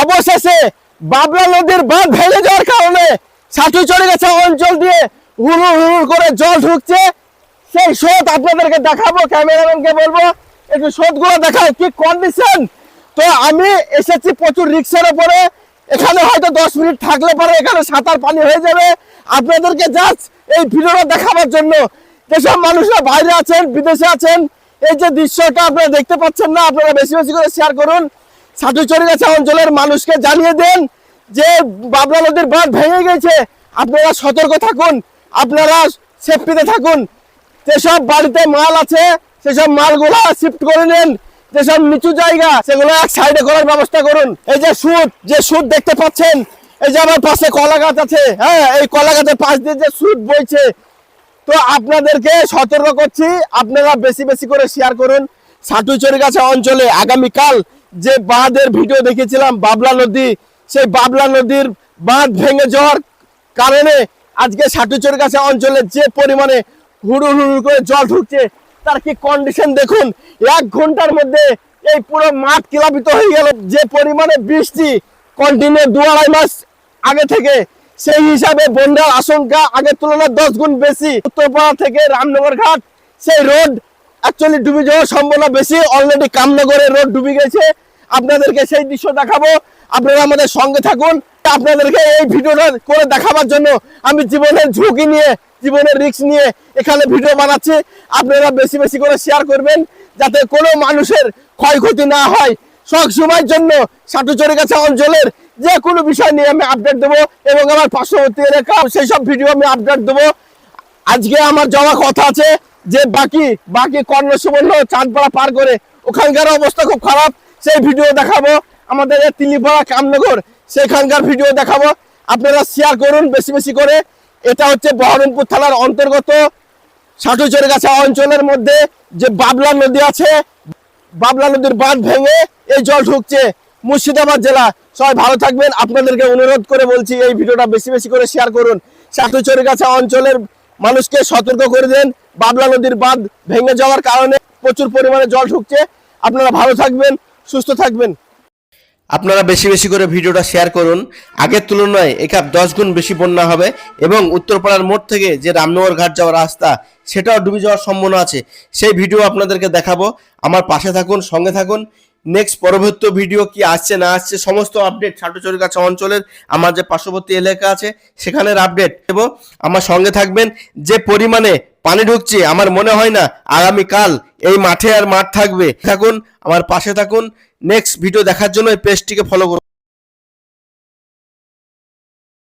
অবশেষে বাবলা নদীর বাঁধ ভেঙে যাওয়ার কারণে সাটু চড়ে গেছে অঞ্চল দিয়ে। হুড়ু হুড়ু করে জল ঢুকছে। সেই স্রোত আপনাদেরকে দেখাবো, ক্যামেরাম্যানকে বলব। একটু স্রোতগুলো দেখায় কি কন্ডিশন তো আমি এসেছি প্রচুর রিক্সার উপরে এখানে হয়তো দশ মিনিট থাকলে পরে এখানে সাঁতার পানি হয়ে যাবে। আপনাদেরকে জাস্ট এই ভিডিওটা দেখাবার জন্য যেসব মানুষরা বাইরে আছেন, বিদেশে আছেন, এই যে দৃশ্যটা আপনারা দেখতে পাচ্ছেন না, আপনারা বেশি বেশি করে শেয়ার করুন। সাটুচড়িগাছা অঞ্চলের মানুষকে জানিয়ে দেন যে বাবলা নদীর বাঁধ ভেঙে গেছে। আপনারা সতর্ক থাকুন, আপনারা সেফটিতে থাকুন। যেসব বাড়িতে মাল আছে, সেসব মালগুলো শিফট করে নেন। যেসব নিচু জায়গা, সেগুলো এক সাইডে করার ব্যবস্থা করুন। এই যে সুদ যে সুদ দেখতে পাচ্ছেন, এই যে আমার পাশে কলা গাছ আছে হ্যাঁ এই কলা গাছের পাশ দিয়ে যে সুদ বইছে। তো আপনাদেরকে সতর্ক করছি, আপনারা বেশি বেশি করে শেয়ার করুন। সাটুচরিগাছা অঞ্চলে আগামীকাল যে বাঁধের ভিডিও দেখেছিলাম, বাবলা নদী, সেই বাবলা নদীর বাঁধ ভেঙে যাওয়ার কারণে আজকে সাটুচরিগাছা অঞ্চলে যে পরিমাণে হুড়ু হুড়ু করে জল ঢুকছে, তার কি কন্ডিশন দেখুন? এক ঘণ্টার মধ্যে এই পুরো মাঠ প্লাবিত হয়ে গেল। যে পরিমাণে বৃষ্টি কন্টিনিউ দু আড়াই মাস আগে থেকে, সেই হিসাবে বন্যার আশঙ্কা আগের তুলনায় দশ গুণ বেশি। উত্তরপাড়া থেকে রামনগর ঘাট, সেই রোড অ্যাকচুয়ালি ডুবে যাওয়ার সম্ভাবনা বেশি। অলরেডি কামনগরের রোড ডুবে গেছে। আপনাদেরকে সেই দৃশ্য দেখাবো। আপনারা আমাদের সঙ্গে থাকুন। আপনাদেরকে এই ভিডিওটা করে দেখাবার জন্য আমি জীবনের ঝুঁকি নিয়ে, জীবনের রিস্ক নিয়ে এখানে ভিডিও বানাচ্ছি। আপনারা বেশি বেশি করে শেয়ার করবেন যাতে কোনো মানুষের ক্ষয়ক্ষতি না হয়। সব সময়ের জন্য সাটুচরিগাছা অঞ্চলের যে কোনো বিষয় নিয়ে আমি আপডেট দেবো এবং আমার পার্শ্ববর্তী এলাকা সেই সব ভিডিও আমি আপডেট দেবো। আজকে আমার যাওয়া কথা আছে। যে বাকি বাকি কর্ণ সুবর্ণ চাঁদপাড়া পার করে ওখানকার অবস্থা খুব খারাপ, সেই ভিডিও দেখাবো। আমাদের তিলিপাড়া কামনগর, সেখানকার ভিডিও দেখাবো। আপনারা শেয়ার করুন বেশি বেশি করে। এটা হচ্ছে বহরমপুর থানার অন্তর্গত সাটুচরিগাছা অঞ্চলের মধ্যে যে বাবলা নদী আছে, বাবলা নদীর বাঁধ ভেঙে এই জল ঢুকছে মুর্শিদাবাদ জেলা। সবাই ভালো থাকবেন। আপনাদেরকে অনুরোধ করে বলছি, এই ভিডিওটা বেশি বেশি করে শেয়ার করুন। সাটুচরিগাছা অঞ্চলের মানুষকে সতর্ক করে দেন। বাবলা নদীর বাঁধ ভেঙে যাওয়ার কারণে প্রচুর পরিমাণে জল ঢুকছে। আপনারা ভালো থাকবেন, সুস্থ থাকবেন। আপনারা বেশি বেশি করে ভিডিওটা শেয়ার করুন। আগের তুলনায় একাপ দশ গুণ বেশি বন্যা হবে এবং উত্তরপাড়ার মোড় থেকে যে রামনগর ঘাট যাওয়ার রাস্তা, সেটাও ডুবে যাওয়ার সম্ভাবনা আছে। সেই ভিডিও আপনাদেরকে দেখাবো। আমার পাশে থাকুন, সঙ্গে থাকুন। নেক্সট পরবর্তী ভিডিও কি আসছে না আসছে, সমস্ত আপডেট ছাটুচরিকাছা অঞ্চলের, আমার যে পার্শ্ববর্তী এলাকা আছে, সেখানের আপডেট এবং আমার সঙ্গে থাকবেন যে পরিমাণে পানি ঢুকছে, আমার মনে হয় না আগামী কাল এই মাঠে আর মাঠ থাকবে। থাকুন, আমার পাশে থাকুন। নেক্সট ভিডিও দেখার জন্য এই পেজটিকে ফলো করুন।